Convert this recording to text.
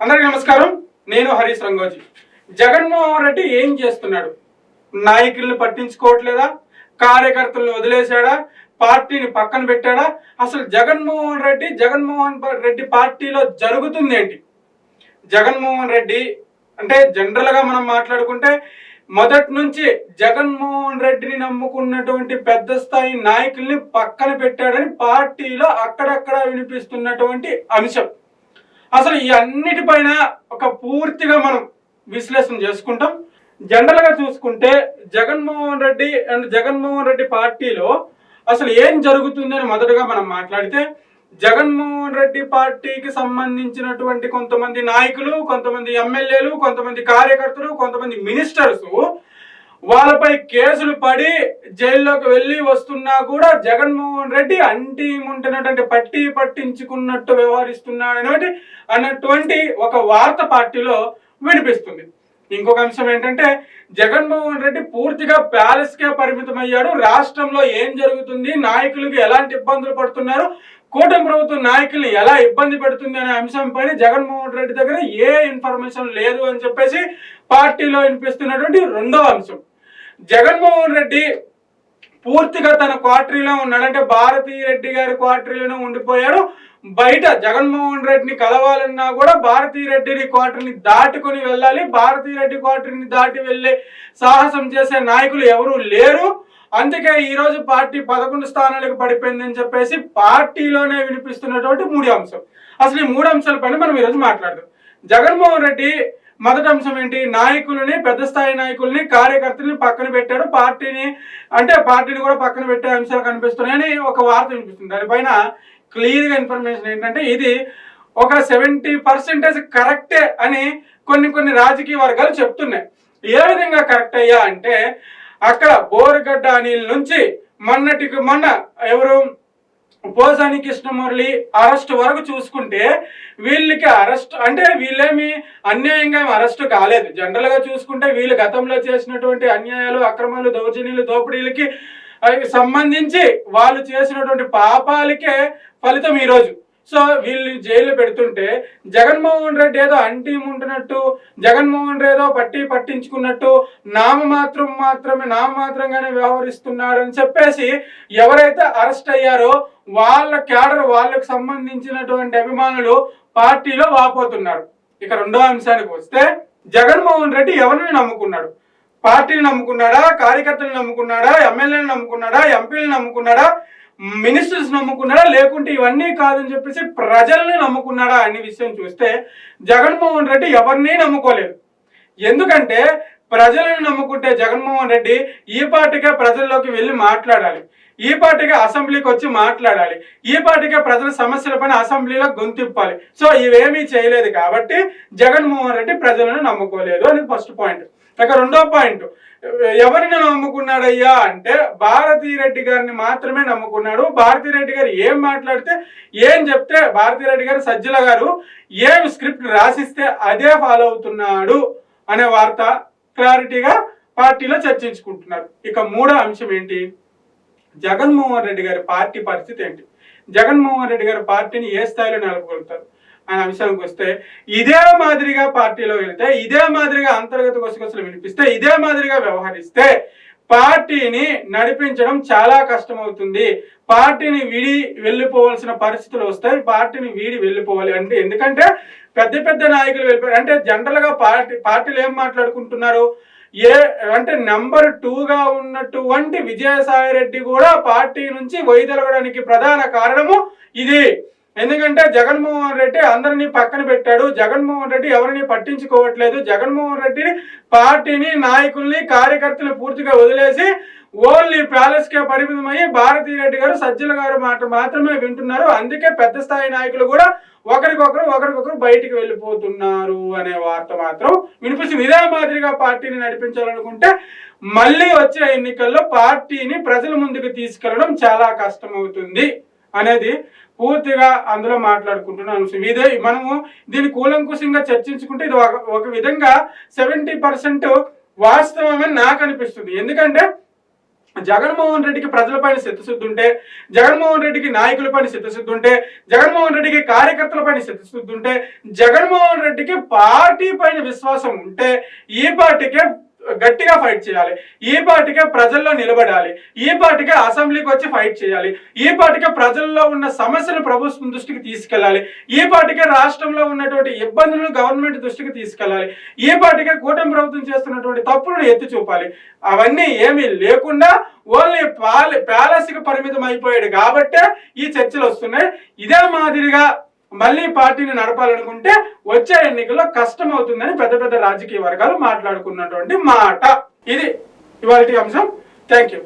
అందరికీ నమస్కారం. నేను హరీష్ రంగోజీ. జగన్మోహన్ రెడ్డి ఏం చేస్తున్నాడు? నాయకుల్ని పట్టించుకోవట్లేదా? కార్యకర్తలను వదిలేశాడా? పార్టీని పక్కన పెట్టాడా? అసలు జగన్మోహన్ రెడ్డి జగన్మోహన్ రెడ్డి పార్టీలో జరుగుతుంది ఏంటి? జగన్మోహన్ రెడ్డి అంటే జనరల్గా మనం మాట్లాడుకుంటే మొదటి నుంచి జగన్మోహన్ రెడ్డిని నమ్ముకున్నటువంటి పెద్ద స్థాయి నాయకుల్ని పక్కన పెట్టాడని పార్టీలో అక్కడక్కడ వినిపిస్తున్నటువంటి అంశం. అసలు ఈ అన్నిటిపైన ఒక పూర్తిగా మనం విశ్లేషణ చేసుకుంటాం. జనరల్గా చూసుకుంటే జగన్మోహన్ రెడ్డి అండ్ జగన్మోహన్ రెడ్డి పార్టీలో అసలు ఏం జరుగుతుందని మొదటగా మనం మాట్లాడితే జగన్మోహన్ రెడ్డి పార్టీకి సంబంధించినటువంటి కొంతమంది నాయకులు కొంతమంది ఎమ్మెల్యేలు కొంతమంది కార్యకర్తలు కొంతమంది మినిస్టర్స్ వాళ్ళపై కేసులు పడి జైల్లోకి వెళ్ళి వస్తున్నా కూడా జగన్మోహన్ రెడ్డి అంటి ఉంటున్నటువంటి పట్టి పట్టించుకున్నట్టు వ్యవహరిస్తున్నాడు అనేది అన్నటువంటి ఒక వార్త పార్టీలో వినిపిస్తుంది. ఇంకొక అంశం ఏంటంటే జగన్మోహన్ రెడ్డి పూర్తిగా ప్యాలెస్ కే పరిమితం అయ్యాడు రాష్ట్రంలో ఏం జరుగుతుంది? నాయకులకు ఎలాంటి ఇబ్బందులు పడుతున్నారు? కూటమి ప్రభుత్వం నాయకులు ఎలా ఇబ్బంది పెడుతుంది అనే అంశంపై జగన్మోహన్ రెడ్డి దగ్గర ఏ ఇన్ఫర్మేషన్ లేదు అని చెప్పేసి పార్టీలో వినిపిస్తున్నటువంటి రెండవ అంశం. జగన్మోహన్ రెడ్డి పూర్తిగా తన క్వార్టరీలో ఉన్నాడంటే భారతీ రెడ్డి గారి క్వార్టరీలోనే ఉండిపోయాడు. బయట జగన్మోహన్ రెడ్డిని కలవాలన్నా కూడా భారతీ రెడ్డిని క్వార్టర్ని దాటుకొని వెళ్ళాలి. భారతీ రెడ్డి క్వార్టర్ని దాటి వెళ్ళే సాహసం చేసే నాయకులు ఎవరూ లేరు. అందుకే ఈరోజు పార్టీ పదకొండు స్థానాలకు పడిపోయిందని చెప్పేసి పార్టీలోనే వినిపిస్తున్నటువంటి మూడు అంశం అసలు ఈ మూడు అంశాలపైన మనం ఈరోజు మాట్లాడదాం. జగన్మోహన్ రెడ్డి మొదటి అంశం ఏంటి? నాయకులని పెద్ద స్థాయి నాయకుల్ని కార్యకర్తల్ని పక్కన పెట్టాడు. పార్టీని అంటే పార్టీని కూడా పక్కన పెట్టే అంశాలు కనిపిస్తున్నాయని ఒక వార్త వినిపిస్తుంది. దానిపైన క్లియర్గా ఇన్ఫర్మేషన్ ఏంటంటే ఇది ఒక సెవెంటీ పర్సెంటేజ్ కరెక్టే అని కొన్ని కొన్ని రాజకీయ వర్గాలు చెప్తున్నాయి. ఏ విధంగా కరెక్ట్ అయ్యా అంటే అక్కడ బోరుగడ్డ అనిల్ నుంచి మొన్నటికి మొన్న ఎవరు? పోసాని కృష్ణమురళి అరెస్ట్ వరకు చూసుకుంటే వీళ్ళకి అరెస్ట్ అంటే వీళ్ళేమి అన్యాయంగా అరెస్ట్ కాలేదు. జనరల్గా చూసుకుంటే వీళ్ళు గతంలో చేసినటువంటి అన్యాయాలు అక్రమాలు దౌర్జన్యాలు దోపిడీలకి సంబంధించి వాళ్ళు చేసినటువంటి పాపాలకే ఫలితం ఈరోజు. సో వీళ్ళు జైలు పెడుతుంటే జగన్మోహన్ రెడ్డి ఏదో అంటీ ఉంటున్నట్టు జగన్మోహన్ రెడ్డి ఏదో పట్టి పట్టించుకున్నట్టు నామమాత్రం మాత్రమే నామమాత్రంగానే వ్యవహరిస్తున్నాడు అని చెప్పేసి ఎవరైతే అరెస్ట్ అయ్యారో వాళ్ళ క్యాడర్ వాళ్ళకు సంబంధించినటువంటి అభిమానులు పార్టీలో వాపోతున్నారు. ఇక రెండో అంశానికి వస్తే జగన్మోహన్ రెడ్డి ఎవరిని నమ్ముకున్నాడు? పార్టీని నమ్ముకున్నాడా? కార్యకర్తలను నమ్ముకున్నాడా? ఎమ్మెల్యేని నమ్ముకున్నాడా? ఎంపీని నమ్ముకున్నాడా? మినిస్టర్స్ నమ్ముకున్నాడా? లేకుంటే ఇవన్నీ కాదని చెప్పేసి ప్రజల్ని నమ్ముకున్నాడా అనే విషయం చూస్తే జగన్మోహన్ రెడ్డి ఎవరిని నమ్ముకోలేదు. ఎందుకంటే ప్రజలను నమ్ముకుంటే జగన్మోహన్ రెడ్డి ఈ పార్టీకే ప్రజల్లోకి వెళ్ళి మాట్లాడాలి. ఈ పార్టీగా అసెంబ్లీకి వచ్చి మాట్లాడాలి. ఈ పార్టీగా ప్రజల సమస్యల పైన అసెంబ్లీలో గొంతిప్పాలి సో ఇవేమీ చేయలేదు కాబట్టి జగన్మోహన్ రెడ్డి ప్రజలను నమ్ముకోలేదు అని ఫస్ట్ పాయింట్ ఇక రెండో పాయింట్ ఎవరిని నమ్ముకున్నాడయ్యా అంటే భారతీ రెడ్డి గారిని మాత్రమే నమ్ముకున్నాడు. భారతీ రెడ్డి గారు ఏం మాట్లాడితే ఏం చెప్తే భారతీ రెడ్డి గారు సజ్జల గారు ఏం స్క్రిప్ట్ రాసిస్తే అదే ఫాలో అవుతున్నాడు అనే వార్త క్లారిటీగా పార్టీలో చర్చించుకుంటున్నారు. ఇక మూడో అంశం ఏంటి? జగన్మోహన్ రెడ్డి గారి పార్టీ పరిస్థితి ఏంటి? జగన్మోహన్ రెడ్డి గారి పార్టీని ఏ స్థాయిలో నిలపగలుగుతారు అనే అంశానికి వస్తే ఇదే మాదిరిగా పార్టీలో వెళితే ఇదే మాదిరిగా అంతర్గత గుసగుసలు వినిపిస్తే ఇదే మాదిరిగా వ్యవహరిస్తే పార్టీని నడిపించడం చాలా కష్టమవుతుంది. పార్టీని వీడి వెళ్ళిపోవాల్సిన పరిస్థితులు వస్తాయి. పార్టీని వీడి వెళ్ళిపోవాలి అంటే ఎందుకంటే పెద్ద పెద్ద నాయకులు వెళ్ళిపోయారు అంటే జనరల్గా పార్టీ పార్టీలు ఏం మాట్లాడుకుంటున్నారు? ఏ అంటే నెంబర్ టూగా ఉన్నటువంటి విజయసాయి రెడ్డి కూడా పార్టీ నుంచి వైదొలగడానికి ప్రధాన కారణము ఇది. ఎందుకంటే జగన్మోహన్ రెడ్డి అందరినీ పక్కన పెట్టాడు. జగన్మోహన్ రెడ్డి ఎవరిని పట్టించుకోవట్లేదు. జగన్మోహన్ రెడ్డిని పార్టీని నాయకుల్ని కార్యకర్తలు పూర్తిగా వదిలేసి ఓన్లీ ప్యాలెస్ కే పరిమితమయ్యి భారతీ రెడ్డి గారు సజ్జల గారు మాట మాత్రమే వింటున్నారు. అందుకే పెద్ద స్థాయి నాయకులు కూడా ఒకరికొకరు ఒకరికొకరు బయటికి వెళ్ళిపోతున్నారు అనే వార్త మాత్రం వినిపిస్తుంది. ఇదే మాదిరిగా పార్టీని నడిపించాలనుకుంటే మళ్ళీ వచ్చే ఎన్నికల్లో పార్టీని ప్రజల ముందుకు తీసుకెళ్ళడం చాలా కష్టమవుతుంది. అనేది పూర్తిగా అందులో మాట్లాడుకుంటున్నాను ఇదే మనము దీన్ని కూలంకుశంగా చర్చించుకుంటే ఇది ఒక ఒక విధంగా సెవెంటీ పర్సెంట్ వాస్తవమని నాకు అనిపిస్తుంది. ఎందుకంటే జగన్మోహన్ రెడ్డికి ప్రజలపైన చిత్తశుద్ధి ఉంటే జగన్మోహన్ రెడ్డికి నాయకులపైన చిత్తశుద్ధి ఉంటే జగన్మోహన్ రెడ్డికి కార్యకర్తలపైన చిత్తశుద్ధి ఉంటే జగన్మోహన్ రెడ్డికి పార్టీ పైన విశ్వాసం ఉంటే ఈ పార్టీకే గట్టిగా ఫైట్ చేయాలి. ఈ పార్టీకే ప్రజల్లో నిలబడాలి. ఈ పార్టీకే అసెంబ్లీకి వచ్చి ఫైట్ చేయాలి. ఈ పార్టీకే ప్రజల్లో ఉన్న సమస్యలు ప్రభుత్వం దృష్టికి తీసుకెళ్ళాలి. ఈ పార్టీకే రాష్ట్రంలో ఉన్నటువంటి ఇబ్బందులను గవర్నమెంట్ దృష్టికి తీసుకెళ్ళాలి. ఈ పార్టీకే కూటమి ప్రభుత్వం చేస్తున్నటువంటి తప్పులను ఎత్తి చూపాలి. అవన్నీ ఏమీ లేకుండా ఓన్లీ పాల ప్యాలెస్కి పరిమితం అయిపోయాడు కాబట్టే ఈ చర్చలు వస్తున్నాయి. ఇదే మాదిరిగా మళ్ళీ పార్టీని నడపాలనుకుంటే వచ్చే ఎన్నికల్లో కష్టం అవుతుందని పెద్ద పెద్ద రాజకీయ వర్గాలు మాట్లాడుకున్నటువంటి మాట. ఇది ఇవాళ అంశం. Thank you